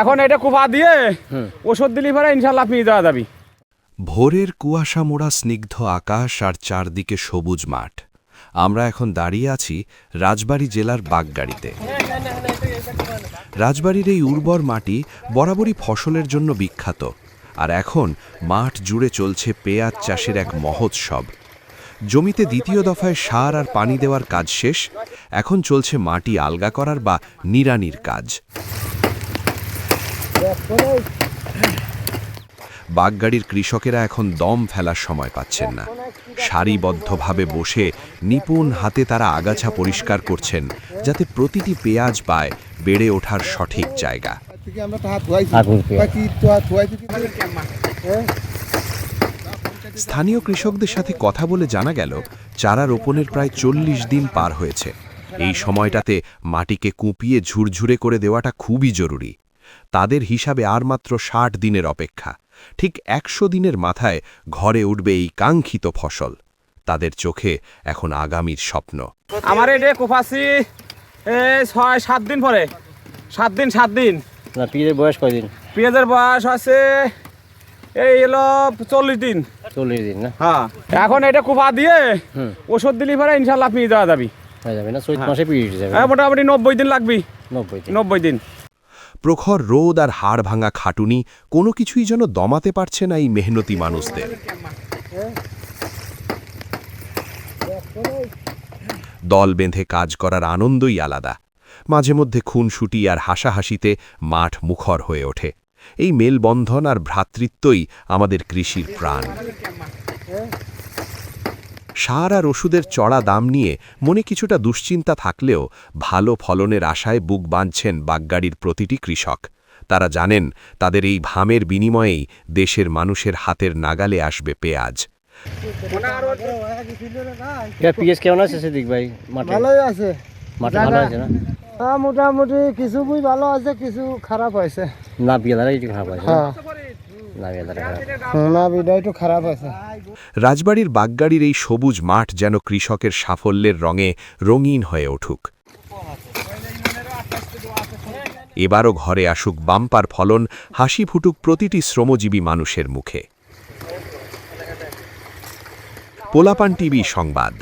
এখন এটা কুপা দিয়ে ওষুধ দিলি পরে ইনশাল্লাহ পেয়ে যাওয়া যাবি। ভোরের কুয়াশা মোড়া স্নিগ্ধ আকাশ আর চারদিকে সবুজ মাঠ। আমরা এখন দাঁড়িয়ে আছি রাজবাড়ী জেলার বাগগাড়িতে। রাজবাড়ির এই উর্বর মাটি বরাবরই ফসলের জন্য বিখ্যাত। আর এখন মাঠ জুড়ে চলছে পেঁয়াজ চাষের এক মহোৎসব। জমিতে দ্বিতীয় দফায় সার আর পানি দেওয়ার কাজ শেষ। এখন চলছে মাটি আলগা করার বা নিড়ানির কাজ। বাগগাড়ির কৃষকেরা এখন দম ফেলার সময় পাচ্ছেন না। সারিবদ্ধভাবে বসে নিপুণ হাতে তারা আগাছা পরিষ্কার করছেন, যাতে প্রতিটি পেঁয়াজ পায় বেড়ে ওঠার সঠিক জায়গা। স্থানীয় কৃষকদের সাথে কথা বলে জানা গেল, চারা রোপণের প্রায় চল্লিশ দিন পার হয়েছে। এই সময়টাতে মাটিকে কুপিয়ে ঝুরঝুরে করে দেওয়াটা খুবই জরুরি। তাদের হিসাবে আর মাত্র ষাট দিনের অপেক্ষা। ঠিক একশো দিনের মাথায় ঘরে উঠবে এই কাঙ্ক্ষিত ফসল। তাদের চোখে এখন আগামীর স্বপ্ন। আমার এটা কুপাসি ছয় সাত দিন পরে। সাত দিন সাত দিন। না পিঁড়ের বয়স কয়দিন পেঁয়াজের বয়স আছে এই এলো চল্লিশ দিন। চল্লিশ দিন না? হ্যাঁ। এখন এটা কুপা দিয়ে ওষুধ দিলি পরে ইনশাল্লাহ পেয়ে যাওয়া যাবি। হয়ে যাবে না? চৈত মাসে যাবে হ্যাঁ মোটামুটি নব্বই দিন লাগবি। নব্বই দিন। নব্বই দিন। প্রখর রোদ আর হাড় ভাঙা খাটুনি কোনো কিছুই যেন দমাতে পারছে না এই মেহনতি মানুষদের। দল বেঁধে কাজ করার আনন্দই আলাদা। মাঝে মধ্যে খুনসুটি আর হাসাহাসিতে মাঠ মুখর হয়ে ওঠে। এই মেলবন্ধন আর ভ্রাতৃত্বই আমাদের কৃষির প্রাণ। সার আর ওষুধের চড়া দাম নিয়ে মনে কিছুটা দুশ্চিন্তা থাকলেও ভালো ফলনের আশায় বুক বাঁধছেন বাগগাড়ির প্রতিটি কৃষক। তারা জানেন তাদের এই ভামের বিনিময়েই দেশের মানুষের হাতের নাগালে আসবে পেঁয়াজ। এটা কেমন আছে সেদিক ভাই? ভালোই আছে। মাঠে ভালো আছে না? হ্যাঁ মোটামুটি কিছু বই ভালো আছে কিছু খারাপ হয়েছে না বিয়ে খারাপ আছে। হ্যাঁ। খারাপ আছে রাজবাড়ির বাগগাড়ির এই সবুজ মাঠ যেন কৃষকের সাফল্যের রঙে রঙিন হয়ে উঠুক। এবারও ঘরে আসুক বাম্পার ফলন, হাসি ফুটুক প্রতিটি শ্রমজীবী মানুষের মুখে। পোলাপান টিভি সংবাদ।